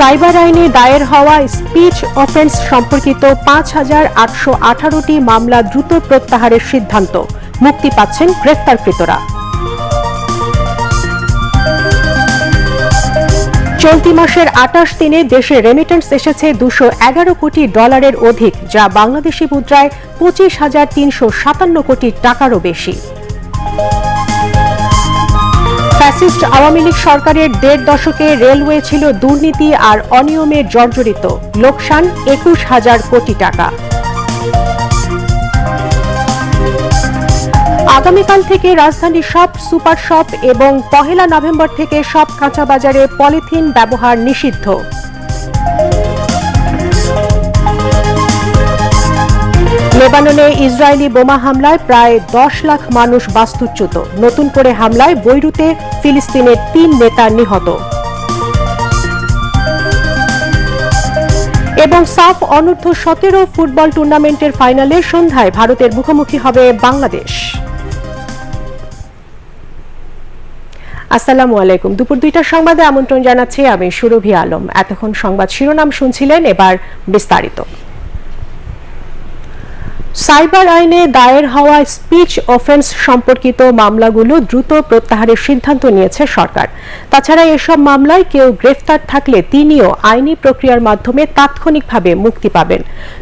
Cyber আইনে দায়ের হওয়া স্পিচ অফেন্স সম্পর্কিত পাঁচ হাজার আটশো আঠারোটি মামলা দ্রুত প্রত্যাহারের সিদ্ধান্ত। মুক্তি পাচ্ছেন গ্রেফতারকৃতরা চলতি মাসের আটাশ দিনে দেশে রেমিটেন্স এসেছে দুশো এগারো কোটি ডলারের অধিক, যা বাংলাদেশি মুদ্রায় পঁচিশ হাজার তিনশো সাতান্ন কোটি টাকারও বেশি। ফ্যাসিস্ট আওয়ামী লীগ সরকারের দেড় দশকে রেলওয়ে ছিল দুর্নীতি আর অনিয়মে জর্জরিত। লোকসান একুশ হাজার কোটি টাকা। আগামীকাল থেকে রাজধানীর সব সুপার শপ এবং পহেলা নভেম্বর থেকে সব কাঁচা বাজারে পলিথিন ব্যবহার নিষিদ্ধ। লেবাননে ইসরায়েলি বোমা হামলায় প্রায় দশ লাখ মানুষ বাস্তুচ্যুত। নতুন করে হামলায় বৈরুতে ফিলিস্তিনের তিন নেতা নিহত। এবং সাফ অনূর্ধ্ব সতেরো ফুটবল টুর্নামেন্টের ফাইনালে সন্ধ্যায় ভারতের মুখোমুখি হবে বাংলাদেশ। আসসালামু আলাইকুম। দুপুর দুইটার সংবাদে আমন্ত্রণ জানাচ্ছি আমি সুরভি আলম। এতক্ষণ সংবাদ শিরোনাম শুনছিলেন এবার বিস্তারিত। সাইবার আইনে দায়ের হওয়া স্পিচ অফেন্স সম্পর্কিত মামলাগুলো দ্রুত প্রত্যাহারের সিদ্ধান্ত নিয়েছে সরকার। তাছাড়া এসব মামলায় কেউ গ্রেফতার থাকলে তিনিও আইনি প্রক্রিয়ার মাধ্যমে তাৎক্ষণিকভাবে মুক্তি পাবেন।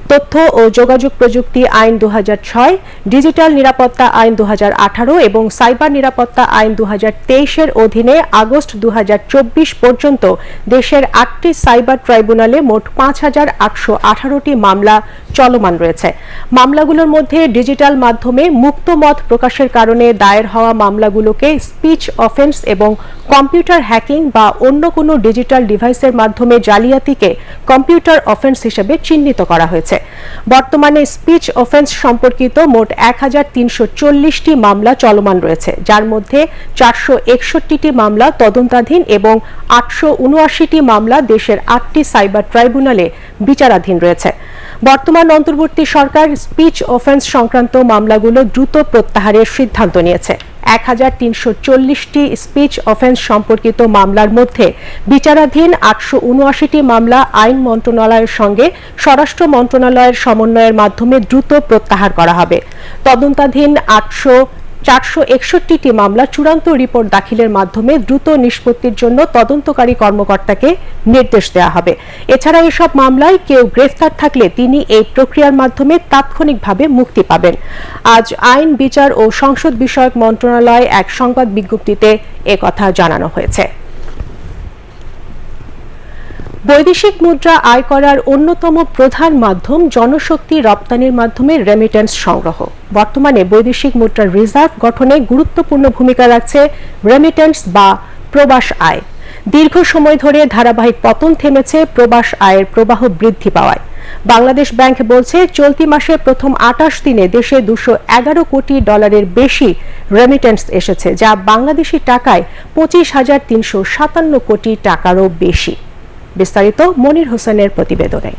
তথ্য ও যোগাযোগ প্রযুক্তি আইন দু হাজার ছয়, ডিজিটাল নিরাপত্তা আইন দু হাজার আঠারো এবং সাইবার নিরাপত্তা আইন দু এর অধীনে আগস্ট দু হাজার চব্বিশ পর্যন্ত দেশের আটটি সাইবার ট্রাইব্যুনালে মোট পাঁচ মামলা চলমান রয়েছে। মামলাগুলোর মধ্যে ডিজিটাল মাধ্যমে মুক্ত মত প্রকাশের কারণে দায়ের হওয়া মামলাগুলোকে স্পিচ অফেন্স এবং কম্পিউটার হ্যাকিং বা অন্য কোনো ডিজিটাল ডিভাইসের মাধ্যমে জালিয়াতিকে কম্পিউটার অফেন্স হিসেবে চিহ্নিত করা হয়েছে। বর্তমানে স্পিচ অফেন্স সম্পর্কিত মোট এক হাজার মামলা চলমান রয়েছে, যার মধ্যে চারশো মামলা তদন্তাধীন এবং আটশো মামলা দেশের আটটি সাইবার ট্রাইব্যুনালে বিচারাধীন রয়েছে। বর্তমান অন্তর্বর্তী সরকার স্পিচ অফেন্স সংক্রান্ত মামলাগুলো দ্রুত প্রত্যাহারের সিদ্ধান্ত নিয়েছে। এক হাজার তিনশো চল্লিশটি স্পিচ অফেন্স সম্পর্কিত মামলার মধ্যে বিচারাধীন আটশো উনআশিটি মামলা আইন মন্ত্রণালয়ের সঙ্গে স্বরাষ্ট্র মন্ত্রণালয়ের সমন্বয়ের মাধ্যমে দ্রুত প্রত্যাহার করা হবে। তদন্তাধীন আটশো চারশো একষট্টিটি মামলা চূড়ান্ত রিপোর্ট দাখিলের মাধ্যমে দ্রুত নিষ্পত্তির জন্য তদন্তকারী কর্মকর্তাকে নির্দেশ দেওয়া হবে। এছাড়া এসব মামলায় কেউ গ্রেফতার থাকলে তিনি এই প্রক্রিয়ার মাধ্যমে তাৎক্ষণিকভাবে মুক্তি পাবেন। আজ আইন, বিচার ও সংসদ বিষয়ক মন্ত্রণালয় এক সংবাদ বিজ্ঞপ্তিতে একথা জানানো হয়েছে। বৈদেশিক মুদ্রা আয় করার অন্যতম প্রধান মাধ্যম জনশক্তি রপ্তানির মাধ্যমে রেমিটেন্স সংগ্রহ। বর্তমানে বৈদেশিক মুদ্রার রিজার্ভ গঠনে গুরুত্বপূর্ণ ভূমিকা রাখছে রেমিটেন্স বা প্রবাস আয়। দীর্ঘ সময় ধরে ধারাবাহিক পতন থেমেছে প্রবাস আয়ের প্রবাহ বৃদ্ধি পাওয়ায়। বাংলাদেশ ব্যাংক বলছে, চলতি মাসে প্রথম আটাশ দিনে দেশে দুশো এগারো কোটি ডলারের বেশি রেমিটেন্স এসেছে, যা বাংলাদেশি টাকায় পঁচিশ হাজার তিনশো সাতান্ন কোটি টাকারও বেশি। বিস্তারিত মনির হোসেনের প্রতিবেদনে।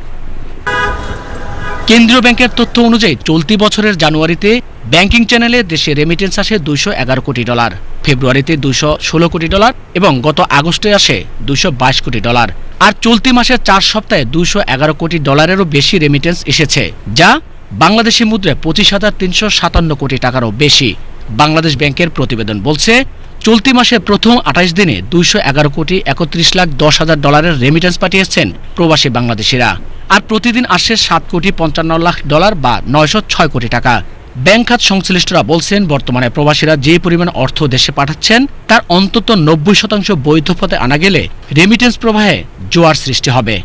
কেন্দ্রীয় ব্যাংকের তথ্য অনুযায়ী চলতি বছরের জানুয়ারিতে ব্যাংকিং চ্যানেলে দেশে রেমিটেন্স আসে দুইশো এগারো কোটি ডলার, ফেব্রুয়ারিতে দুইশো ষোলো কোটি ডলার এবং গত আগস্টে আসে দুইশো বাইশ কোটি ডলার। আর চলতি মাসের চার সপ্তাহে দুইশো এগারো কোটি ডলারেরও বেশি রেমিটেন্স এসেছে, যা বাংলাদেশি মুদ্রায় পঁচিশ হাজার তিনশো সাতান্ন কোটি টাকারও বেশি। বাংলাদেশ ব্যাংকের প্রতিবেদন বলছে চলতি মাসের প্রথম আঠাইশ দিনে দুইশো এগারো কোটি একত্রিশ লাখ দশ হাজার ডলারের রেমিটেন্স পাঠিয়েছেন প্রবাসী বাংলাদেশিরা। আর প্রতিদিন আসে সাত কোটি পঞ্চান্ন লাখ ডলার বা নয়শো ছয় কোটি টাকা। ব্যাংক খাত সংশ্লিষ্টরা বলছেন, বর্তমানে প্রবাসীরা যে পরিমাণ অর্থ দেশে পাঠাচ্ছেন, তার অন্তত নব্বই শতাংশ বৈধ পথে আনা গেলে রেমিটেন্স প্রবাহে জোয়ার সৃষ্টি হবে।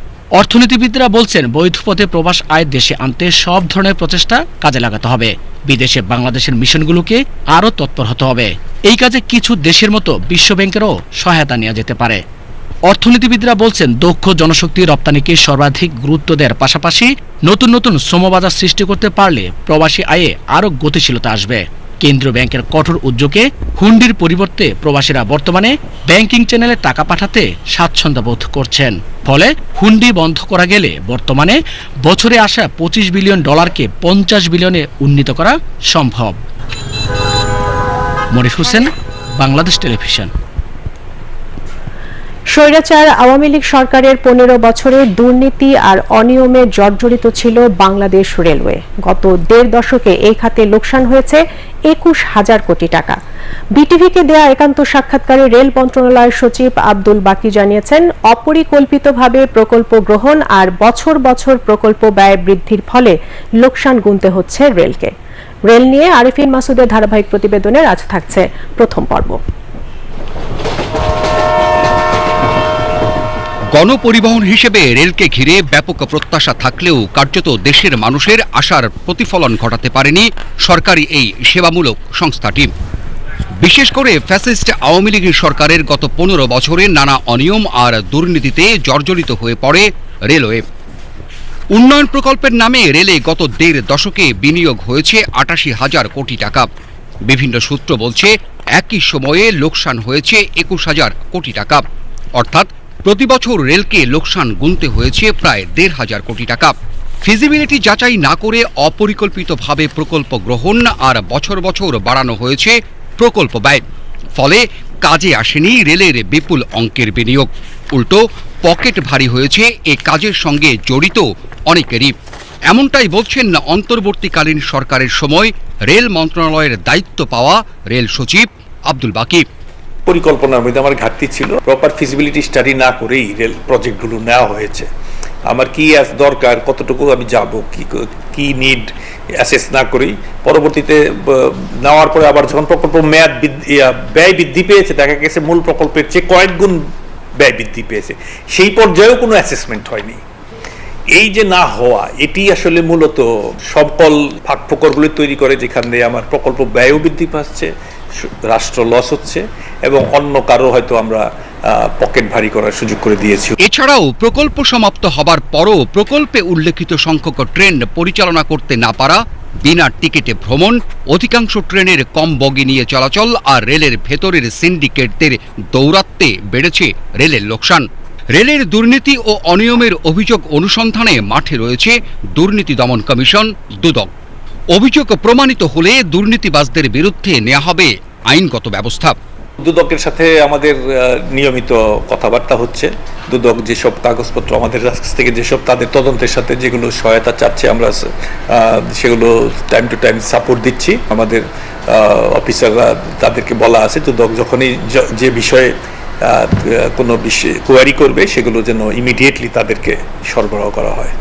অর্থনীতিবিদরা বলছেন বৈধ পথে প্রবাস আয় দেশে আনতে সব ধরনের প্রচেষ্টা কাজে লাগাতে হবে। বিদেশে বাংলাদেশের মিশনগুলোকে আরও তৎপর হতে হবে। এই কাজে কিছু দেশের মতো বিশ্ব ব্যাংকেরও সহায়তা নেওয়া যেতে পারে। অর্থনীতিবিদরা বলছেন, দক্ষ জনশক্তি রপ্তানিকে সর্বাধিক গুরুত্ব দেওয়ার পাশাপাশি নতুন নতুন শ্রমবাজার সৃষ্টি করতে পারলে প্রবাসী আয়ে আরও গতিশীলতা আসবে। কেন্দ্রীয় ব্যাংকের কঠোর উদ্যোগে হুন্ডির পরিবর্তে প্রবাসীরা বর্তমানে ব্যাংকিং চ্যানেলে টাকা পাঠাতে স্বাচ্ছন্দ্য বোধ করছেন। ফলে হুন্ডি বন্ধ করা গেলে বর্তমানে বছরে আসা পঁচিশ বিলিয়ন ডলারকে পঞ্চাশ বিলিয়নে উন্নীত করা সম্ভব। মরিফ হোসেন, বাংলাদেশ টেলিভিশন। স্বৈরাচার আওয়ামী লীগ সরকারের পনেরো বছরে দুর্নীতি আর অনিয়মে জর্জরিত ছিল বাংলাদেশ রেলওয়ে। গত দেড় দশকে এই খাতে লোকসান হয়েছে একুশ হাজার কোটি টাকা। বিটিভিকে দেয়া একান্ত সাক্ষাৎকারে রেল মন্ত্রণালয়ের সচিব আব্দুল বাকি জানিয়েছেন, অপরিকল্পিতভাবে প্রকল্প গ্রহণ আর বছর বছর প্রকল্প ব্যয় বৃদ্ধির ফলে লোকসান গুনতে হচ্ছে রেলকে। রেল নিয়ে আরিফিন মাসুদের ধারাবাহিক প্রতিবেদনের আজ থাকছে প্রথম পর্ব। গণপরিবহন হিসেবে রেলকে ঘিরে ব্যাপক প্রত্যাশা থাকলেও কার্যত দেশের মানুষের আশার প্রতিফলন ঘটাতে পারেনি সরকারি এই সেবামূলক সংস্থাটি। বিশেষ করে ফ্যাসিস্ট আওয়ামী লীগ সরকারের গত পনেরো বছরে নানা অনিয়ম আর দুর্নীতিতে জর্জরিত হয়ে পড়ে রেলওয়ে। উন্নয়ন প্রকল্পের নামে রেলে গত দেড় দশকে বিনিয়োগ হয়েছে আটাশি হাজার কোটি টাকা। বিভিন্ন সূত্র বলছে একই সময়ে লোকসান হয়েছে একুশ হাজার কোটি টাকা। অর্থাৎ প্রতি বছর রেলকে লোকসান গুনতে হয়েছে প্রায় দেড় হাজার কোটি টাকা। ফিজিবিলিটি যাচাই না করে অপরিকল্পিতভাবে প্রকল্প গ্রহণ আর বছর বছর বাড়ানো হয়েছে প্রকল্প ব্যয়। ফলে কাজে আসেনি রেলের বিপুল অঙ্কের বিনিয়োগ। উল্টো, পকেট ভারী হয়েছে এ কাজের সঙ্গে জড়িত অনেকেরই। এমনটাই বলছেন না অন্তর্বর্তীকালীন সরকারের সময় রেল মন্ত্রণালয়ের দায়িত্ব পাওয়া রেল সচিব আব্দুল বাকি। পরিকল্পনার মধ্যে আমার ঘাটতি ছিল। প্রপার ফিজিবিলিটি স্টাডি না করেই রেল প্রজেক্টগুলো নেওয়া হয়েছে। আমার কি দরকার, কতটুকু আমি যাব, কি কি নিড অ্যাসেস না করেই। পরবর্তীতে নেওয়ার পরে আবার যখন প্রকল্প মেয়াদ ব্যয় বৃদ্ধি পেয়েছে, দেখা গেছে মূল প্রকল্পের চেয়ে কয়েক গুণ ব্যয় বৃদ্ধি পেয়েছে। সেই পর্যায়েও কোনো অ্যাসেসমেন্ট হয়নি। এই যে না হওয়া, এটি আসলে মূলত সকল ফাঁক ফোকরগুলি তৈরি করে, যেখান দিয়ে আমার প্রকল্প ব্যয়ও বৃদ্ধি পাচ্ছে রাষ্ট্র লস হচ্ছে এবং অন্য কারও হয়তো আমরা পকেট ভারী করার সুযোগ করে দিয়েছি। এছাড়াও প্রকল্প সমাপ্ত হবার পরও প্রকল্পে উল্লেখিত সংখ্যক ট্রেন পরিচালনা করতে না পারা, বিনা টিকিটে ভ্রমণ, অধিকাংশ ট্রেনের কম বগি নিয়ে চলাচল আর রেলের ভেতরের সিন্ডিকেটদের দৌরাত্মে বেড়েছে রেলের লোকসান। রেলের দুর্নীতি ও অনিয়মের অভিযোগ অনুসন্ধানে মাঠে রয়েছে দুর্নীতি দমন কমিশন, দুদক। অভিযোগ প্রমাণিত হলে দুর্নীতিবাজদের বিরুদ্ধে নেওয়া হবে আইনগত ব্যবস্থা। দুদকের সাথে আমাদের নিয়মিত কথাবার্তা হচ্ছে। দুদক যেসব কাগজপত্র আমাদের কাছ থেকে, যেসব তাদের তদন্তের সাথে যেগুলো সহায়তা চাচ্ছে, আমরা সেগুলো টাইম টু টাইম সাপোর্ট দিচ্ছি। আমাদের অফিসাররা তাদেরকে বলা আছে, দুদক যখনই যে বিষয়ে কোনো বিষয়ে কোয়ারি করবে, সেগুলো যেন ইমিডিয়েটলি তাদেরকে সরবরাহ করা হয়।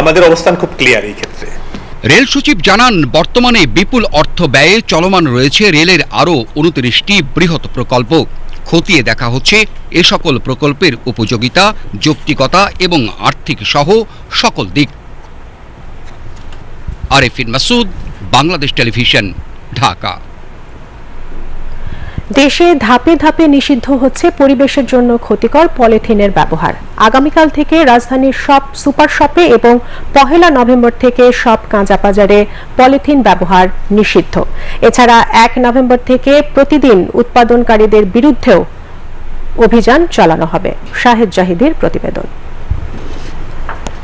আমাদের অবস্থান খুব ক্লিয়ার এই ক্ষেত্রে। রেল সচিব জানান, বর্তমানে বিপুল অর্থ ব্যয়ে চলমান রয়েছে রেলের আরও উনত্রিশটি বৃহৎ প্রকল্প। খতিয়ে দেখা হচ্ছে এ সকল প্রকল্পের উপযোগিতা, যৌক্তিকতা এবং আর্থিক সহ সকল দিক। আরেফিন মাসুদ, বাংলাদেশ টেলিভিশন, ঢাকা। দেশে ধাপে ধাপে নিষিদ্ধ হচ্ছে পরিবেশের জন্য ক্ষতিকর পলিথিনের ব্যবহার। আগামীকাল থেকে রাজধানীর সব সুপার শপে এবং পহেলা নভেম্বর থেকে সব কাঁচা বাজারে পলিথিন ব্যবহার নিষিদ্ধ। এছাড়া এক নভেম্বর থেকে প্রতিদিন উৎপাদনকারীদের বিরুদ্ধেও অভিযান চালানো হবে। শাহেদ জাহিদের প্রতিবেদন।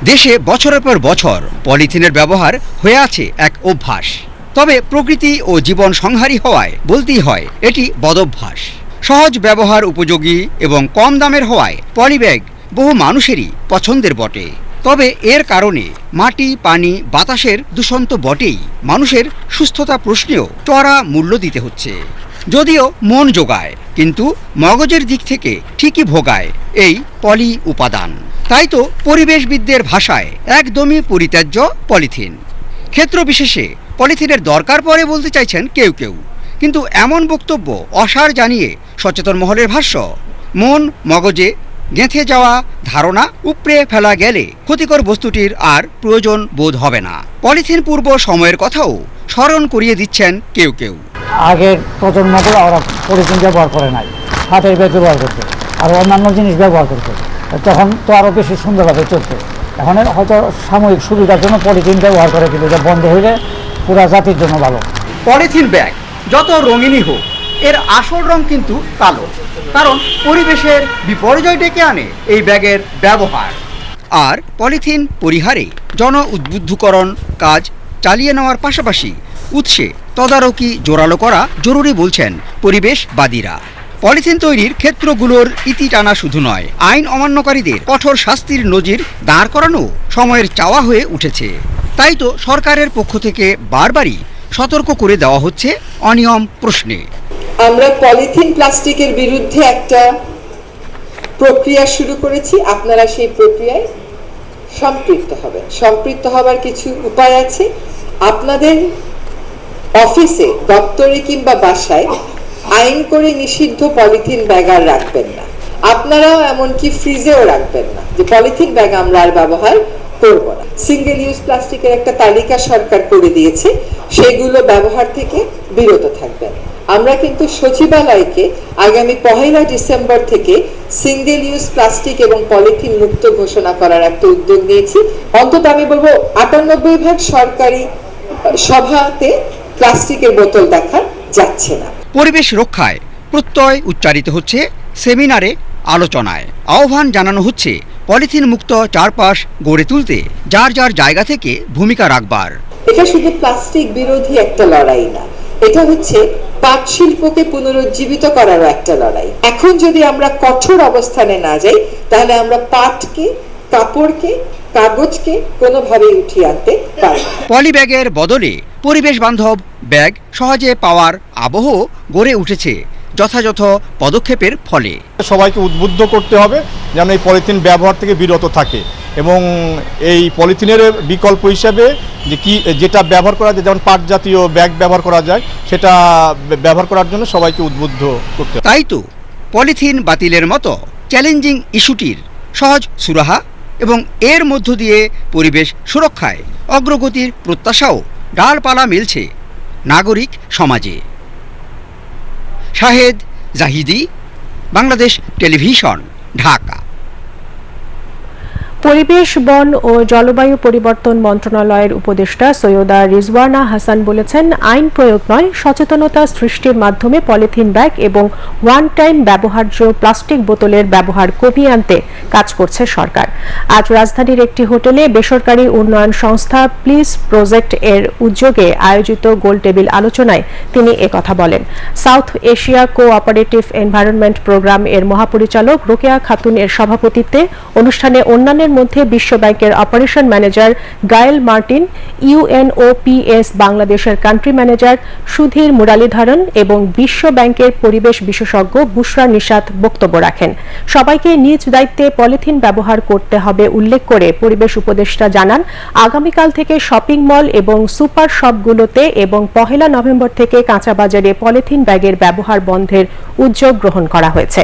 দেশে বছরের পর বছর পলিথিনের ব্যবহার হয়ে আছে এক অভ্যাস। তবে প্রকৃতি ও জীবন সংহারী হওয়ায় বলতেই হয়, এটি বদভ্যাস। সহজ ব্যবহার উপযোগী এবং কম দামের হওয়ায় পলিব্যাগ বহু মানুষেরই পছন্দের বটে। তবে এর কারণে মাটি, পানি, বাতাসের দূষণ তো বটেই। মানুষের সুস্থতা প্রশ্নেও চড়া মূল্য দিতে হচ্ছে। যদিও মন যোগায় কিন্তু মগজের দিক থেকে ঠিকই ভোগায় এই পলি উপাদান। তাই তো পরিবেশবিদদের ভাষায় একদমই পরিত্যাজ্য পলিথিন। ক্ষেত্র বিশেষে পলিথিনের দরকার পড়ে বলতে চাইছেন কেউ কেউ। কিন্তু এমন বক্তব্য অসার জানিয়ে সচেতন মহলের ভাষ্য, মন মগজে গেঁথে যাওয়া ধারণা উপড়ে ফেলা গেলে ক্ষতিকর বস্তুটির আর প্রয়োজন বোধ হবে না। পলিথিন পূর্ব সময়ের কথাও স্মরণ করিয়ে দিচ্ছেন কেউ কেউ। আগের প্রজন্মগুলো ওরা পলিথিন ব্যবহার করে নাই, হাতের ব্যাগ ব্যবহার করতো, আর অন্যান্য জিনিস ব্যবহার করতো। তখন তো আরও বেশি সুন্দরভাবে চলতো। এখন হয়তো সাময়িক সুবিধার জন্য পলিথিন ব্যবহার করে কিন্তু বন্ধ হইলে পুরা জাতির জন্য ভালো। পলিথিন ব্যাগ, যত রঙিনই হোক, এর আসল রং কিন্তু কালো। কারণ পরিবেশের বিপর্যয় ডেকে আনে এই ব্যাগের ব্যবহার। আর পলিথিন পরিহারে জন উদ্বুদ্ধকরণ কাজ চালিয়ে নেওয়ার পাশাপাশি উৎসে তদারকি জোরালো করা জরুরি বলছেন পরিবেশবাদীরা। পলিথিন তৈরির ক্ষেত্রগুলোর ইতি টানা শুধু নয়, আইন অমান্যকারীদের কঠোর শাস্তির নজির দাঁড় করানো সময়ের চাওয়া হয়ে উঠেছে। তাই তো সরকারের পক্ষ থেকে বারবারই সতর্ক করে দেওয়া হচ্ছে অনিয়ম প্রশ্নে। আমরা পলিথিন প্লাস্টিকের বিরুদ্ধে একটা প্রক্রিয়া শুরু করেছি। আপনারা সেই প্রক্রিয়ায় সম্পৃক্ত হবেন। সম্পৃক্ত হবার কিছু উপায় আছে। আপনাদের অফিসে, দপ্তরে কিংবা বাসায় আইন করে নিষিদ্ধ পলিথিন ব্যাগ আর রাখবেন না। আপনারাও এমনকি ফ্রিজেও রাখবেন না। যে পলিথিন ব্যাগ আমরা আর ব্যবহার করব না। সিঙ্গেল ইউজ প্লাস্টিকের একটা তালিকা সরকার করে দিয়েছে, সেগুলো ব্যবহার থেকে বিরত থাকবেন। আমরা কিন্তু সচিবালয়কে আগামী পহেলা ডিসেম্বর থেকে সিঙ্গেল ইউজ প্লাস্টিক এবং পলিথিন মুক্ত ঘোষণা করার একটা উদ্যোগ নিয়েছি। অন্তত আমি বলব, আটানব্বই ভাগ সরকারি সভাতে প্লাস্টিকের বোতল দেখা যাচ্ছে না। পরিবেশ রক্ষায় প্রত্যয় উচ্চারিত হচ্ছে, সেমিনারে আলোচনায়। আহ্বান জানানো হচ্ছে পলিথিন মুক্ত চারপাশ গড়ে তুলতে যার যার জায়গা থেকে ভূমিকা রাখবার। এটা শুধু প্লাস্টিক বিরোধী একটা লড়াই না এটা হচ্ছে পাট শিল্পকে পুনরুজ্জীবিত করারও একটা লড়াই। এখন যদি আমরা কঠোর অবস্থানে না যাই তাহলে আমরা পাটকে কাপড়কে কাগজকে কোনোভাবেই উঠিয়ে আনতে পারব না। পলিব্যাগের বদলে পরিবেশ বান্ধব ব্যাগ সহজে পাওয়ার আবহ গড়ে উঠেছে। যথাযথ পদক্ষেপের ফলে। সবাইকে উদ্বুদ্ধ করতে হবে যেন এই পলিথিন ব্যবহার থেকে বিরত থাকে এবং এই পলিথিনের বিকল্প হিসাবে যে কি যেটা ব্যবহার করা যায় যেমন পাট জাতীয় ব্যাগ ব্যবহার করা যায় সেটা ব্যবহার করার জন্য সবাইকে উদ্বুদ্ধ করতে তাই তো পলিথিন বাতিলের মতো চ্যালেঞ্জিং ইস্যুটির সহজ সুরাহা এবং এর মধ্য দিয়ে পরিবেশ সুরক্ষায় অগ্রগতির প্রত্যাশাও ডালপালা মিলছে নাগরিক সমাজে। শাহেদ জাহিদি বাংলাদেশ টেলিভিশন ঢাকা। পরিবেশ, বন ও জলবায়ু পরিবর্তন মন্ত্রণালয়ের উপদেষ্টা সৈয়দা রিজওয়ানা হাসান বলেছেন, আইন প্রয়োগ নয়, সচেতনতা সৃষ্টির মাধ্যমে পলিথিন ব্যাগ এবং ওয়ান টাইম ব্যবহার্য প্লাস্টিক বোতলের ব্যবহার কমিয়ে আনতে কাজ করছে সরকার। আজ রাজধানীর একটি হোটেলে বেসরকারি উন্নয়ন সংস্থা প্লিজ প্রজেক্ট এর উদ্যোগে আয়োজিত গোলটেবিল আলোচনায় তিনি একথা বলেন। South Asia cooperative environment programme এর মহাপরিচালক রোকেয়া খাতুন এর সভাপতিত্বে অনুষ্ঠানে অন্যান্যের মধ্যে বিশ্ব ব্যাংকের operation manager Gael Martin, UNOPS বাংলাদেশের কান্ট্রি ম্যানেজার সুধীর মুরালীধরন এবং বিশ্ব ব্যাংকের পরিবেশ বিশেষজ্ঞ বুশরা নিশাত বক্তব্য রাখেন। সবাইকে নিজ দায়িত্বে পলিথিন ব্যবহার করতে হবে উল্লেখ করে পরিবেশ উপদেষ্টা জানান, আগামীকাল থেকে শপিং মল এবং সুপার শপগুলোতে এবং পহেলা নভেম্বর থেকে কাঁচা বাজারে পলিথিন ব্যাগের ব্যবহার বন্ধের উদ্যোগ গ্রহণ করা হয়েছে।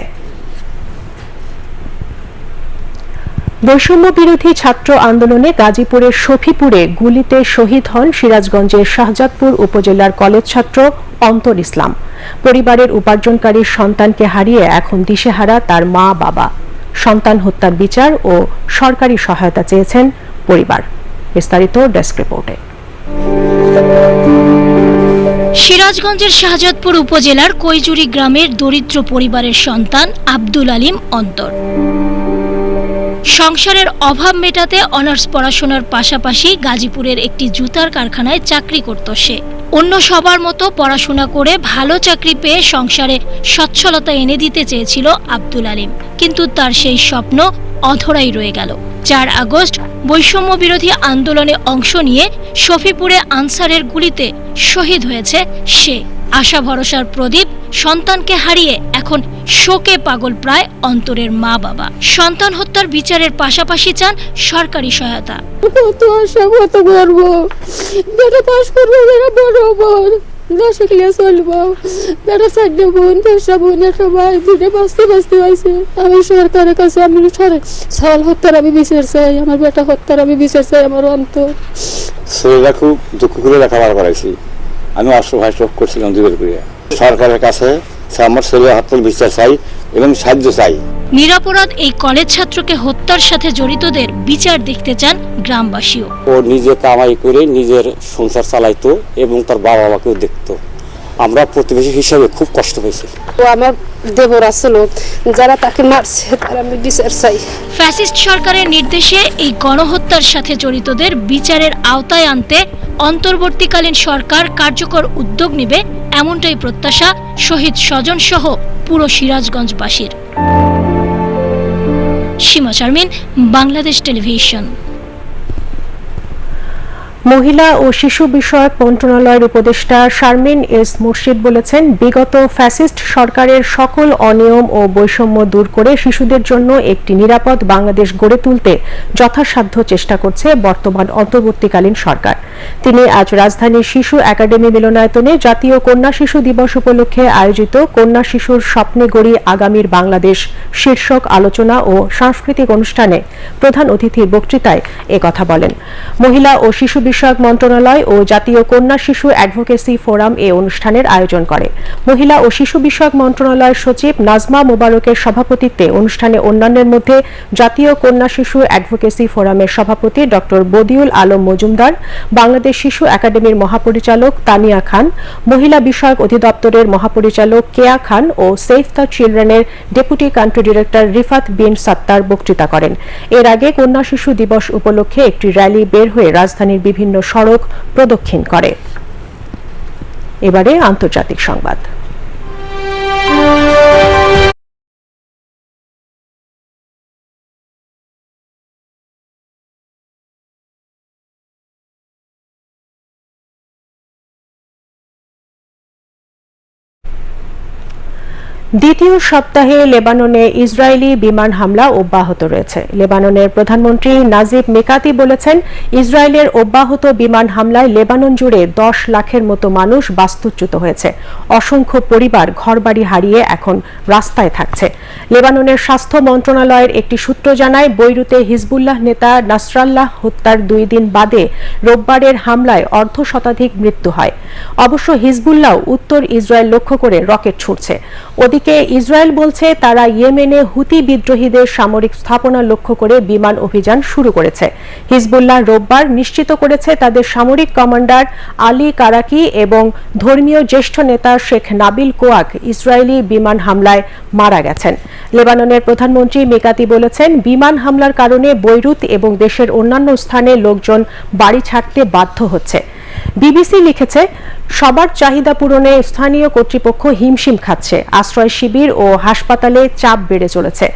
বৈষম্য বিরোধী ছাত্র আন্দোলনে গাজীপুরের শফিপুরে গুলিতে শহীদ হন সিরাজগঞ্জের শাহজাদপুর উপজেলার কলেজ ছাত্র অন্তর ইসলাম। পরিবারের উপার্জনকারী সন্তানকে হারিয়ে এখন দিশেহারা তার মা, বাবা। সন্তান হত্যার বিচার ও সরকারি সহায়তা চেয়েছেন পরিবার। বিস্তারিত ডেস্ক রিপোর্টে। সিরাজগঞ্জের শাহজাদপুর উপজেলার কৈজুরি গ্রামের দরিদ্র পরিবারের সন্তান আব্দুল আলিম অন্তর। সংসারের অভাব মেটাতে অনার্স পড়াশোনার পাশাপাশি গাজীপুরের একটি জুতার কারখানায় চাকরি করত সে। অন্য সবার মতো পড়াশোনা করে ভালো চাকরি পেয়ে সংসারে সচ্ছলতা এনে দিতে চেয়েছিল আব্দুল আলিম। কিন্তু তার সেই স্বপ্ন অধরাই রয়ে গেল। চার আগস্ট বৈষম্য বিরোধী আন্দোলনে অংশ নিয়ে শফিপুরে আনসারের গুলিতে শহীদ হয়েছে সে। আশা ভরসার প্রদীপ সন্তানকে হারিয়ে এখন শোকে পাগল প্রায় অন্তরের মা বাবা। সন্তান হত্যার বিচারের পাশাপাশি চান সরকারি সহায়তা। কত আশা কত করব বেটা পাস করব বেটা বড় বোন দশ ক্লাস চলবো। বেটা চারটে বোন দশটা বোনের সবাই দুটো বাঁচতে বাঁচতে হয়েছে আমি সরকারের কাছে আমি সল হত্যার আমি বিচার চাই আমার বেটা হত্যার আমি বিচার চাই আমার অন্তর। ছেলেরা খুব দুঃখ করে লেখাপড়া করাইছি। আমি অসহায় চোখ করছিলাম দুবের করে সরকারের কাছে আমার ছেলে হাতের বিচার চাই এবং সাহায্য চাই। নিরাপরাধ এই কলেজ ছাত্রকে হত্যার সাথে জড়িতদের বিচার দেখতে চান গ্রামবাসীও। ও নিজে কামাই করে নিজের সংসার চালাইতো এবং তার বাবা মাকেও দেখত। আমরা প্রতিবেশী হিসাবে খুব কষ্ট পেয়েছি। ও আমার দেবর আসল। যারা তাকে মারছে, তারা আমি চাই। ফ্যাসিস্ট সরকারের নির্দেশে এই গণহত্যার সাথে জড়িতদের বিচারের আওতায় আনতে অন্তর্বর্তীকালীন সরকার কার্যকর উদ্যোগ নেবে এমনটাই প্রত্যাশা শহীদ স্বজন সহ পুরো সিরাজগঞ্জবাসীর। সীমা শারমিন, বাংলাদেশ টেলিভিশন। মহিলা ও শিশু বিষয়ক মন্ত্রণালয়ের উপদেষ্টা শারমিন এস মুর্শিদ বলেছেন, বিগত ফ্যাসিস্ট সরকারের সকল অনিয়ম ও বৈষম্য দূর করে শিশুদের জন্য একটি নিরাপদ বাংলাদেশ গড়ে তুলতে যথাসাধ্য চেষ্টা করছে বর্তমান অন্তর্বর্তীকালীন সরকার। তিনি আজ রাজধানীর শিশু একাডেমি মিলনায়তনে জাতীয় কন্যা শিশু দিবস উপলক্ষে আয়োজিত কন্যা শিশুর স্বপ্নে গড়ি আগামীর বাংলাদেশ শীর্ষক আলোচনা ও সাংস্কৃতিক অনুষ্ঠানে প্রধান অতিথির বক্তৃতায় একথা বলেন। মহিলা ও শিশু বিষয়ক মন্ত্রণালয় ও জাতীয় কন্যা শিশু অ্যাডভোকেসি ফোরাম এ অনুষ্ঠানের আয়োজন করে। মহিলা ও শিশু বিষয়ক মন্ত্রণালয়ের সচিব নাজমা মোবারকের সভাপতিত্বে অনুষ্ঠানে অন্যান্যের মধ্যে জাতীয় কন্যা শিশু অ্যাডভোকেসি ফোরামের সভাপতি ড. বদিউল আলম মজুমদার, বাংলাদেশ শিশু একাডেমির মহাপরিচালক তানিয়া খান, মহিলা বিষয়ক অধিদপ্তরের মহাপরিচালক কেয়া খান ও save the চিলড্রেনের deputy country director Rifat Bin Sattar বক্তৃতা করেন। এর আগে কন্যা শিশু দিবস উপলক্ষে একটি র্যালি বের হয়ে রাজধানীর বিভিন্ন সড়ক প্রদক্ষিণ করে। এবারে আন্তর্জাতিক সংবাদ। দ্বিতীয় সপ্তাহে লেবাননে ইসরায়েলি বিমান হামলা অব্যাহত রয়েছে। লেবাননের প্রধানমন্ত্রী নাজিব মেকাতি বলেছেন, ইসরায়েলের অব্যাহত বিমান হামলায় লেবানন জুড়ে দশ লাখের মতো মানুষ বাস্তুচ্যুত হয়েছে। অসংখ্য পরিবার ঘরবাড়ি হারিয়ে এখন রাস্তায় থাকছে। লেবাননের স্বাস্থ্য মন্ত্রণালয়ের একটি সূত্র জানায়, বৈরুতে হিজবুল্লাহ নেতা নাসরাল্লাহ হত্যার দুই দিন বাদে রোববারের হামলায় অর্ধ শতাধিক মৃত্যু হয়। অবশ্য হিজবুল্লাহ উত্তর ইসরায়েল লক্ষ্য করে রকেট ছুটছে ওদিকে ইসরায়েল বলছে, তারা ইয়েমেনে হুতি বিদ্রোহীদের সামরিক স্থাপনা লক্ষ্য করে বিমান অভিযান শুরু করেছে। হিজবুল্লাহ রোববার নিশ্চিত করেছে, তাদের সামরিক কমান্ডার আলী কারাকি এবং ধর্মীয় জ্যেষ্ঠ নেতা শেখ নাবিল কোয়াক ইসরায়েলি বিমান হামলায় মারা গেছেন। লেবাননের প্রধানমন্ত্রী মেকাতি বলেছেন, বিমান হামলার কারণে বৈরুত এবং দেশের অন্যান্য স্থানে লোকজন বাড়ি ছাড়তে বাধ্য হচ্ছে। বিবিসি লিখেছে, সবার চাহিদা পূরণে স্থানীয় কর্তৃপক্ষ হিমশিম খাচ্ছে, আশ্রয় শিবির ও হাসপাতালে চাপ বেড়ে চলেছে।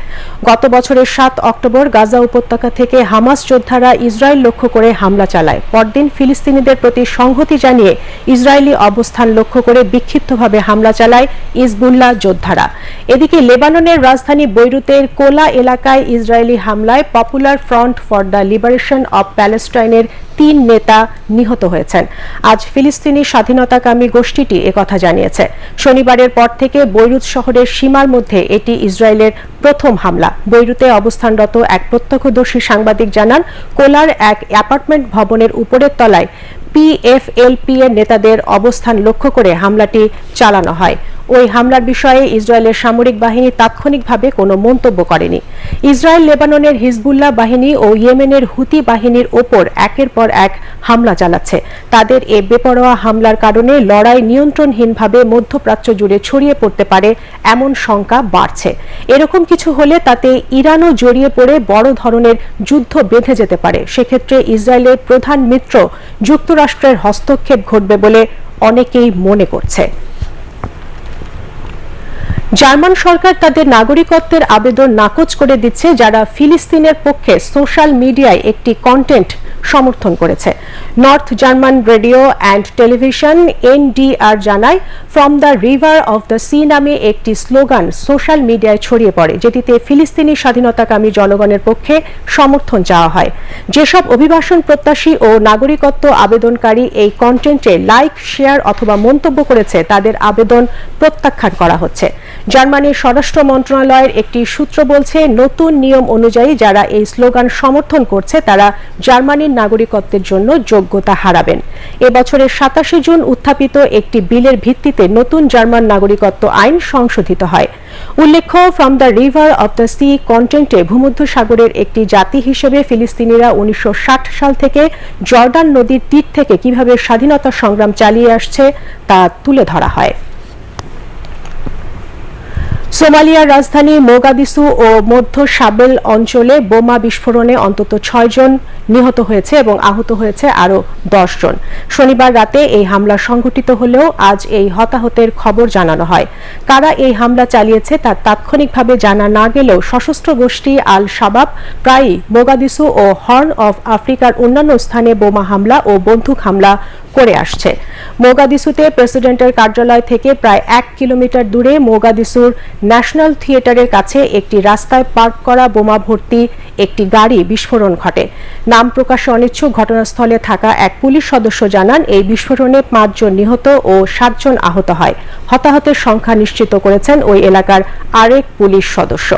গত বছরের সাত অক্টোবর গাজা উপত্যকা থেকে হামাস যোদ্ধারা ইসরায়েল লক্ষ্য করে হামলা চালায়। পরদিন ফিলিস্তিনিদের প্রতি সংহতি জানিয়ে ইসরায়েলি অবস্থান লক্ষ্য করে বিক্ষিপ্তভাবে হামলা চালায় ইসবুল্লাহ যোদ্ধারা। এদিকে লেবাননের রাজধানী বৈরুতের কোলা এলাকায় ইসরায়েলি হামলায় popular front for the liberation of প্যালেস্টাইনের তিন নেতা নিহত হয়েছেন। আজ ফিলিস্তিনি স্বাধীনতাকামী গোষ্ঠীটি একথা জানিয়েছে। শনিবারের পর থেকে বৈরুত শহরের সীমার মধ্যে এটি ইসরায়েলের প্রথম হামলা। বৈরুতে অবস্থানরত এক প্রত্যক্ষদর্শী সাংবাদিক জানান, কোলার এক অ্যাপার্টমেন্ট ভবনের উপরের তলায় পিএফএলপি এর নেতাদের অবস্থান লক্ষ্য করে হামলাটি চালানো হয়। ওই হামলার বিষয়ে ইসরায়েলের সামরিক বাহিনী তাৎক্ষণিকভাবে কোনো মন্তব্য করেনি। ইসরায়েল লেবাননের হিজবুল্লাহ বাহিনী ও ইয়েমেনের হুতি বাহিনীর ওপর একের পর এক হামলা চালাচ্ছে। তাদের এ বেপরোয়া হামলার কারণে লড়াই নিয়ন্ত্রণহীনভাবে মধ্যপ্রাচ্য জুড়ে ছড়িয়ে পড়তে পারে এমন শঙ্কা বাড়ছে। এরকম কিছু হলে তাতে ইরানও জড়িয়ে পড়ে বড় ধরনের যুদ্ধ বেঁধে যেতে পারে। সেক্ষেত্রে ইসরায়েলের প্রধান মিত্র যুক্তরাষ্ট্রের হস্তক্ষেপ ঘটবে বলে অনেকেই মনে করছে। জার্মান সরকার তাদের নাগরিকত্বের আবেদন নাকচ করে দিচ্ছে, যারা ফিলিস্তিনের পক্ষে সোশ্যাল মিডিয়ায় একটি কন্টেন্ট সমর্থন করেছে। North German radio and television NDR জানায় from the river of the sea নামে একটি স্লোগান সোশ্যাল মিডিয়ায় ছড়িয়ে পড়ে, যেটিতে ফিলিস্তিনি স্বাধীনতাকামী জনগণের পক্ষে সমর্থন চাওয়া হয়। যেসব অভিবাসন প্রত্যাশী ও নাগরিকত্ব আবেদনকারী এই কন্টেন্টে লাইক শেয়ার অথবা মন্তব্য করেছে, তাদের আবেদন প্রত্যাখ্যান করা হচ্ছে। জার্মানির স্বরাষ্ট্র মন্ত্রণালয়ের একটি সূত্র বলছে, নতুন নিয়ম অনুযায়ী যারা এই স্লোগান সমর্থন করছে, তারা জার্মানির নাগরিকত্বের জন্য যোগ্যতা হারাবেন। এবছরের সাতাশে জুন উত্থাপিত একটি বিলের ভিত্তিতে নতুন জার্মান নাগরিকত্ব আইন সংশোধিত হয়। উল্লেখ্য from the river of the sea কন্টেন্টে ভূমধ্যসাগরের একটি জাতি হিসেবে ফিলিস্তিনিরা উনিশশো ষাট সাল থেকে জর্ডান নদীর তীর থেকে কীভাবে স্বাধীনতা সংগ্রাম চালিয়ে আসছে, তা তুলে ধরা হয়। সোমালিয়ার রাজধানী মোগাদিসু ও মধ্য সাবেল অঞ্চলে বোমা বিস্ফোরণে অন্তত ছয় জন নিহত হয়েছে এবং আহত হয়েছে আরও জন। শনিবার রাতে এই হামলা সংঘটিত হলেও আজ এই হতাহতের খবর জানানো হয়। কারা এই হামলা চালিয়েছে তা তাৎক্ষণিকভাবে জানা না গেলেও সশস্ত্র গোষ্ঠী আল শাবাব প্রায়ই মোগাদিসু ও হর্ন অফ আফ্রিকার অন্যান্য স্থানে বোমা হামলা ও বন্দুক হামলা করে আসছে। মোগাদিসুতে প্রেসিডেন্টের কার্যালয় থেকে প্রায় এক কিলোমিটার দূরে মোগাদিসুর ন্যাশনাল থিয়েটারের কাছে একটি রাস্তায় পার্ক করা বোমা ভর্তি একটি গাড়ি বিস্ফোরণ ঘটে। নাম প্রকাশে অনিচ্ছুক ঘটনাস্থলে থাকা এক পুলিশ সদস্য জানান, এই বিস্ফোরণে পাঁচজন নিহত ও সাতজন আহত হয়। হতাহতের সংখ্যা নিশ্চিত করেছেন ওই এলাকার আরেক পুলিশ সদস্য।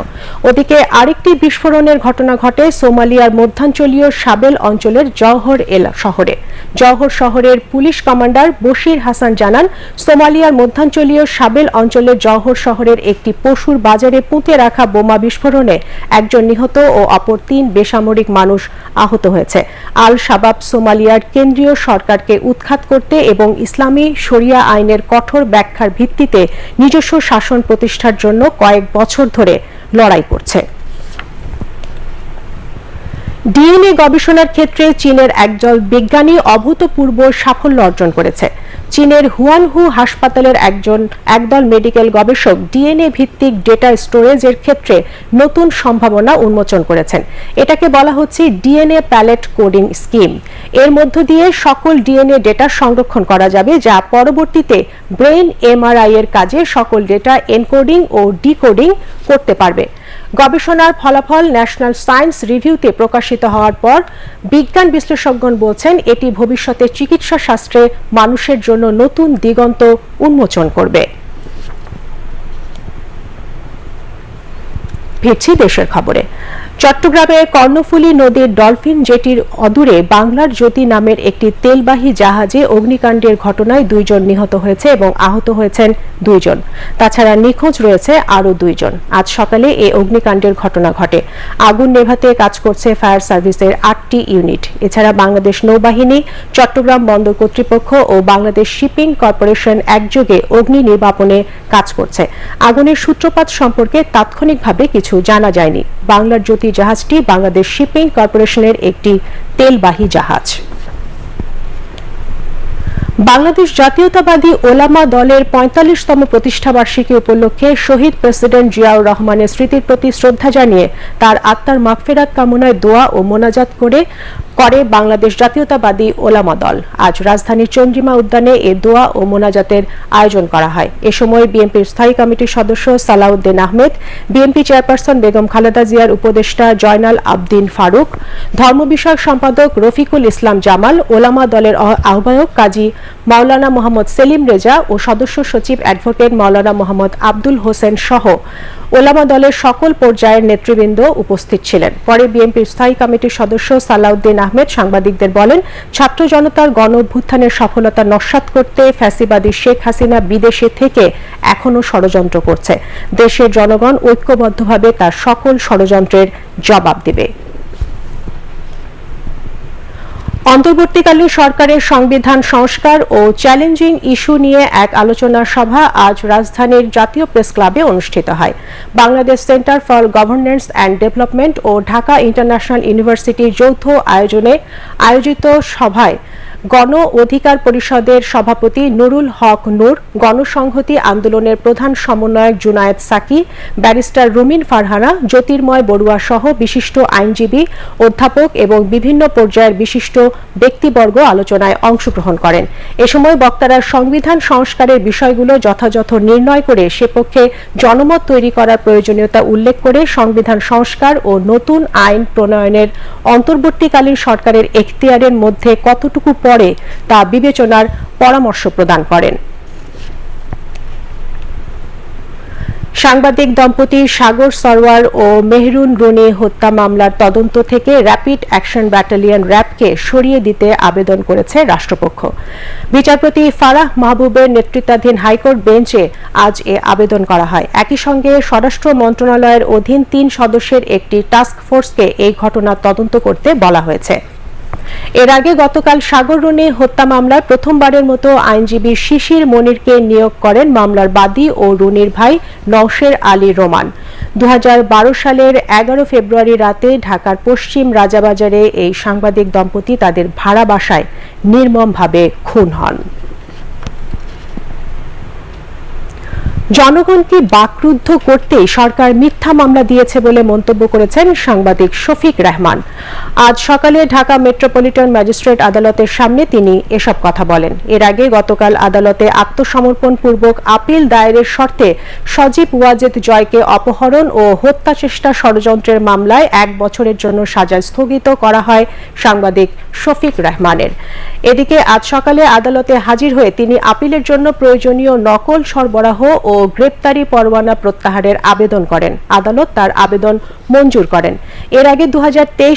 ওদিকে আরেকটি বিস্ফোরণের ঘটনা ঘটে সোমালিয়ার মধ্যাঞ্চলীয় সাবেল অঞ্চলের জওহর এলা শহরে। জওহর শহরের পুলিশ কমান্ডার বশির হাসান জানান, সোমালিয়ার মধ্যাঞ্চলীয় সাবেল অঞ্চলের জওহর শহরের একটি পশুর বাজারে পুঁতে রাখা বোমা বিস্ফোরণে একজন নিহত ও অপর তিন বেসামরিক মানুষ আহত হয়েছে। আল শাবাব সোমালিয়ার কেন্দ্রীয় সরকারকে উৎখাত করতে এবং ইসলামী শরিয়া আইনের কঠোর ব্যাখ্যার ভিত্তিতে নিজস্ব শাসন প্রতিষ্ঠার জন্য কয়েক বছর ধরে লড়াই করছে। ডিএনএ গবেষণার ক্ষেত্রে চীনের একদল বিজ্ঞানী অভূতপূর্ব সাফল্য অর্জন করেছে। চীনের হুয়ানহু হাসপাতালের একজন, একদল মেডিকেল গবেষক ডিএনএ ভিত্তিক ডেটা স্টোরেজের ক্ষেত্রে নতুন সম্ভাবনা উন্মোচন করেছেন। এটাকে বলা হচ্ছে ডিএনএ প্যালেট কোডিং স্কিম। এর মধ্য দিয়ে সকল ডিএনএ ডেটা সংরক্ষণ করা যাবে, যা পরবর্তীতে ব্রেন এমআরআই এর কাজে সকল ডেটা এনকোডিং ও ডিকোডিং করতে পারবে। গবেষণার ফলাফল ন্যাশনাল সায়েন্স রিভিউতে প্রকাশিত হওয়ার পর বিজ্ঞান বিশ্লেষকগণ বলছেন এটি ভবিষ্যতে চিকিৎসা শাস্ত্রে মানুষের জন্য নতুন দিগন্ত উন্মোচন করবে। ফিরছি দেশের খবরে। চট্টগ্রামের কর্ণফুলী নদীর ডলফিন জেটির অদূরে বাংলার জ্যোতি নামের একটি তেলবাহী জাহাজে অগ্নিকাণ্ডের ঘটনায় দুইজন নিহত হয়েছে এবং আহত হয়েছেন দুইজন। তাছাড়া নিখোঁজ রয়েছে আরও দুইজন। আজ সকালে এই অগ্নিকাণ্ডের ঘটনা ঘটে। আগুন নেভাতে কাজ করছে ফায়ার সার্ভিসের আটটি ইউনিট। এছাড়া বাংলাদেশ নৌবাহিনী, চট্টগ্রাম বন্দর কর্তৃপক্ষ ও বাংলাদেশ শিপিং কর্পোরেশন একযোগে অগ্নি নির্বাপনে কাজ করছে। আগুনের সূত্রপাত সম্পর্কে তাৎক্ষণিকভাবে কিছু জানা যায়নি। বাংলার জ্যোতি জাহাজটি বাংলাদেশ শিপিং কর্পোরেশনের একটি তেলবাহী জাহাজ। বাংলাদেশ জাতীয়তাবাদী ওলামা দলের পঁয়তাল্লিশতম প্রতিষ্ঠাবার্ষিকী উপলক্ষে শহীদ প্রেসিডেন্ট জিয়াউর রহমানের স্মৃতির প্রতি শ্রদ্ধা জানিয়ে তার আত্মার মাগফেরাত কামনায় দোয়া ও মোনাজাত করে করে বাংলাদেশ জাতীয়তাবাদী ওলামা দল। আজ রাজধানীর চন্দ্রিমা উদ্যানে এ দোয়া ও মোনাজাতের আয়োজন করা হয়। এ সময় বিএনপির স্থায়ী কমিটির সদস্য সালাউদ্দিন আহমেদ, বিএনপি চেয়ারপারসন বেগম খালেদা জিয়ার উপদেষ্টা জয়নাল আবদিন ফারুক, ধর্ম বিষয়ক সম্পাদক রফিকুল ইসলাম জামাল, ওলামা দলের আহ্বায়ক কাজী মাওলানা মোহাম্মদ সেলিম রেজা ও সদস্য সচিব অ্যাডভোকেট মাওলানা মোহাম্মদ আব্দুল হোসেন সহ ওলামা দলের সকল পর্যায়ের নেতৃবৃন্দ উপস্থিত ছিলেন। পরে বিএনপির স্থায়ী কমিটির সদস্য সালাউদ্দিন আহমেদ সাংবাদিকদের বলেন, ছাত্র জনতার গণ অভ্যুত্থানের সফলতা নস্যাৎ করতে ফ্যাসিবাদী শেখ হাসিনা বিদেশে থেকে এখনও ষড়যন্ত্র করছে। দেশের জনগণ ঐক্যবদ্ধভাবে তার সকল ষড়যন্ত্রের জবাব দেবে। অন্তর্বর্তীকালীন সরকারের সংবিধান সংস্কার ও চ্যালেঞ্জিং ইস্যু নিয়ে এক আলোচনা সভা আজ রাজধানীর জাতীয় প্রেস ক্লাবে অনুষ্ঠিত হয়। Bangladesh centre for governance and development O Dhaka international ইউনিভার্সিটির যৌথ আয়োজনে আয়োজিত সভায় গণ অধিকার পরিষদের সভাপতি নুরুল হক নূর, গণসংহতি আন্দোলনের প্রধান সমন্বয়ক জুনায়েদ সাকি, ব্যারিস্টার রুমিন ফারহানা, জ্যোতির্ময় বড়ুয়া সহ বিশিষ্ট আইনজীবী, অধ্যাপক এবং বিভিন্ন পর্যায়ের বিশিষ্ট ব্যক্তিবর্গ আলোচনায় অংশগ্রহণ করেন। এ সময় বক্তারা সংবিধান সংস্কারের বিষয়গুলো যথাযথ নির্ণয় করে সে পক্ষে জনমত তৈরি করার প্রয়োজনীয়তা উল্লেখ করে সংবিধান সংস্কার ও নতুন আইন প্রণয়নের অন্তর্বর্তীকালীন সরকারের এখতিয়ারের মধ্যে কতটুকু পড়ে তা বিবেচনার পরামর্শ প্রদান করেন। সাংবাদিক দম্পতি সাগর সরওয়ার ও মেহরুন রুনি হত্যা মামলার তদন্ত থেকে র্যাপিড অ্যাকশন ব্যাটালিয়ন র্যাবকে সরিয়ে দিতে আবেদন করেছে রাষ্ট্রপক্ষ। বিচারপতি ফারাহ মাহবুবের নেতৃত্বাধীন হাইকোর্ট বেঞ্চে আজ এ আবেদন করা হয়। একই সঙ্গে স্বরাষ্ট্র মন্ত্রণালয়ের অধীন তিন সদস্যের একটি টাস্ক ফোর্সকে এই ঘটনা তদন্ত করতে বলা হয়েছে। এর আগে গতকাল সাগর রুনি হত্যা মামলায় প্রথমবারের মতো আইনজীবী শিশির মনিরকে নিয়োগ করেন মামলার বাদী ও রুনির ভাই নওশের আলী রোমান। দু হাজার বারো সালের এগারো ফেব্রুয়ারি রাতে ঢাকার পশ্চিম রাজাবাজারে এই সাংবাদিক দম্পতি তাদের ভাড়া বাসায় নির্মমভাবে খুন হন। জনগণকে বাকরুদ্ধ করতে সরকার মিথ্যা মামলা দিয়েছে বলে মন্তব্য করেছেন সাংবাদিক শফিক রহমান। আজ সকালে ঢাকা মেট্রোপলিটন ম্যাজিস্ট্রেট আদালতের সামনে তিনি এসব কথা বলেন। এর আগে গতকাল আদালতে আত্মসমর্পণ পূর্বক আপিল দায়েরের শর্তে সজীব ওয়াজেদ জয়কে অপহরণ ও হত্যা চেষ্টা ষড়যন্ত্রের মামলায় এক বছরের জন্য সাজা স্থগিত করা হয় সাংবাদিক শফিক রহমানের। এদিকে আজ সকালে আদালতে হাজির হয়ে তিনি আপিলের জন্য প্রয়োজনীয় নকল সরবরাহ ও গ্রেপ্তারি পরোয়ানা প্রত্যাহারের আবেদন করেন। আদালত তার আবেদন মঞ্জুর করেন। এর আগে দু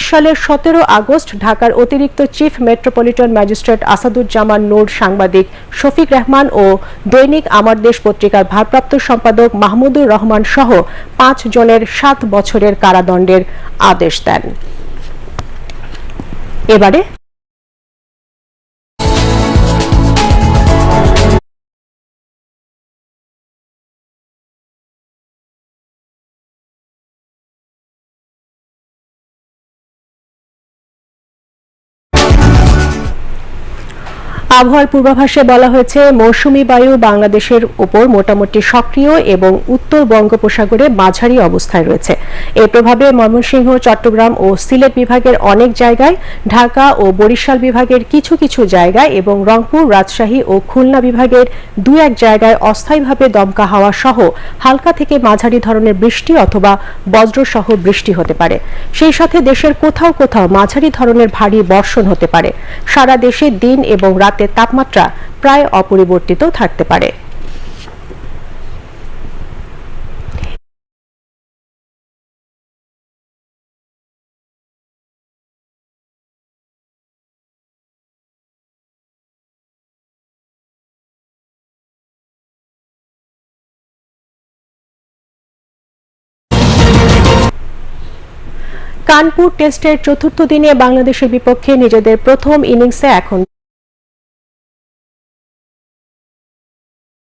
সালের সতেরো আগস্ট ঢাকার অতিরিক্ত chief metropolitan magistrate Asaduzzaman Noor সাংবাদিক শফিক রহমান ও দৈনিক আমার দেশ পত্রিকার ভারপ্রাপ্ত সম্পাদক মাহমুদুর রহমান সহ পাঁচ জনের সাত বছরের কারাদণ্ডের আদেশ দেন। এবারে আবহাওয়ার পূর্বাভাসে বলা হয়েছে, মৌসুমী বায়ু বাংলাদেশের উপর মোটামুটি সক্রিয় এবং উত্তর বঙ্গোপসাগরে মাঝারি অবস্থায় রয়েছে। এর প্রভাবে ময়মনসিংহ, চট্টগ্রাম ও সিলেট বিভাগের অনেক জায়গায়, ঢাকা ও বরিশাল বিভাগের কিছু কিছু জায়গায় এবং রংপুর, রাজশাহী ও খুলনা বিভাগের দু এক জায়গায় অস্থায়ীভাবে দমকা হাওয়া সহ হালকা থেকে মাঝারি ধরনের বৃষ্টি অথবা বজ্রসহ বৃষ্টি হতে পারে। সেই সাথে দেশের কোথাও কোথাও মাঝারি ধরনের ভারী বর্ষণ হতে পারে। সারা দেশে দিন এবং রাতের তাপমাত্রা প্রায় অপরিবর্তিত থাকতে পারে। কানপুর টেস্টের চতুর্থ দিনে বাংলাদেশের বিপক্ষে নিজেদের প্রথম ইনিংসে এখন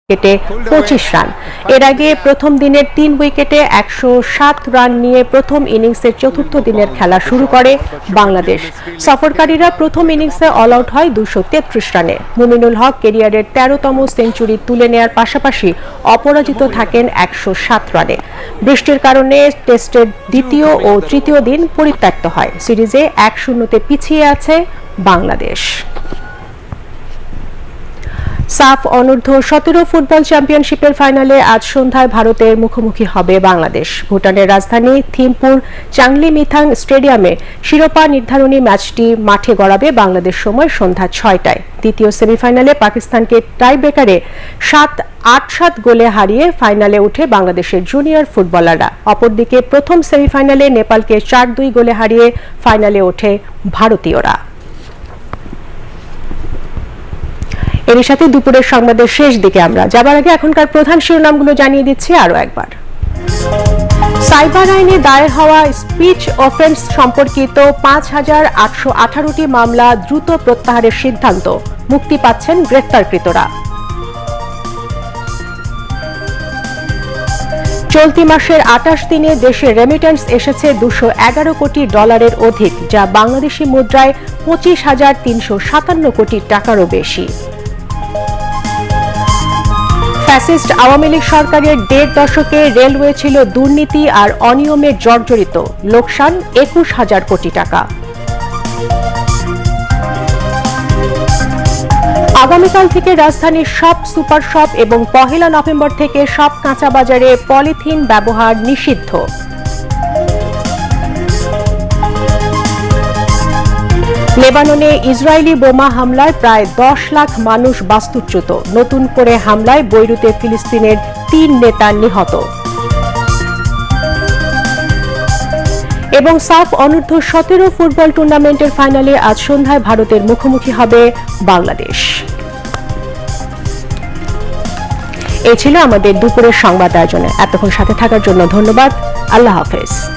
উইকেটে পঁচিশ রান। এর আগে প্রথম দিনের তিন উইকেটে একশো সাত রান নিয়ে প্রথম ইনিংসের চতুর্থ দিনের খেলা শুরু করে বাংলাদেশ। সফরকারীরা প্রথম ইনিংসে অল আউট হয় দুশো তেত্রিশ রানে। মুমিনুল হক কেরিয়ারের তেরোতম সেঞ্চুরি তুলে নেয়ার পাশাপাশি অপরাজিত থাকেন একশো সাত রানে। বৃষ্টির কারণে টেস্টের দ্বিতীয় ও তৃতীয় দিন পরিত্যক্ত হয়। সিরিজে এক শূন্যতে পিছিয়ে আছে বাংলাদেশ। সাফ অনূর্ধ্ব সতেরো ফুটবল চ্যাম্পিয়নশিপের ফাইনালে আজ সন্ধ্যায় ভারতের মুখোমুখি হবে বাংলাদেশ। ভুটানের রাজধানী থিমপুর চাংলি মিথাং স্টেডিয়ামে শিরোপা নির্ধারণী ম্যাচটি মাঠে গড়াবে বাংলাদেশ সময় সন্ধ্যা ছয়টায়। দ্বিতীয় সেমিফাইনালে পাকিস্তানকে টাই ব্রেকারে সাত আট সাত গোলে হারিয়ে ফাইনালে উঠে বাংলাদেশের জুনিয়র ফুটবলাররা। অপরদিকে প্রথম সেমিফাইনালে নেপালকে চার দুই গোলে হারিয়ে ফাইনালে ওঠে ভারতীয়রা। এর সাথে দুপুরের সংবাদের শেষ দিকে আমরা যাবার আগে এখনকার প্রধান শিরোনামগুলো জানিয়ে দিচ্ছি আরও একবার। সাইবার আইনে দায়ের হওয়া স্পিচ অফেন্স সম্পর্কিত পাঁচ হাজার আটশো আঠারোটি মামলা দ্রুত প্রত্যাহারের সিদ্ধান্ত, মুক্তি পাচ্ছেন গ্রেফতারকৃতরা চলতি মাসের আটাশ দিনে দেশে রেমিটেন্স এসেছে দুশো এগারো কোটি ডলারের অধিক, যা বাংলাদেশি মুদ্রায় পঁচিশ হাজার তিনশো সাতান্ন কোটি টাকারও বেশি। ফ্যাসিস্ট আওয়ামী লীগ সরকারের দেড় দশকে রেলওয়ে ছিল দুর্নীতি আর অনিয়মে জর্জরিত। লোকসান একুশ হাজার কোটি টাকা। আগামীকাল থেকে রাজধানীর সব সুপার শপ এবং পহেলা নভেম্বর থেকে সব কাঁচা বাজারে পলিথিন ব্যবহার নিষিদ্ধ। লেবাননে ইসরায়েলি বোমা হামলায় প্রায় দশ লাখ মানুষ বাস্তুচ্যুত। নতুন করে হামলায় বৈরুতে ফিলিস্তিনের তিন নেতা নিহত। এবং সাফ অনূর্ধ্ব সতেরো ফুটবল টুর্নামেন্টের ফাইনালে আজ সন্ধ্যায় ভারতের মুখোমুখি হবে বাংলাদেশ। এ ছিল আমাদের দুপুরের সংবাদ আয়োজনে। এতক্ষণ সাথে থাকার জন্য ধন্যবাদ। আল্লাহ হাফেজ।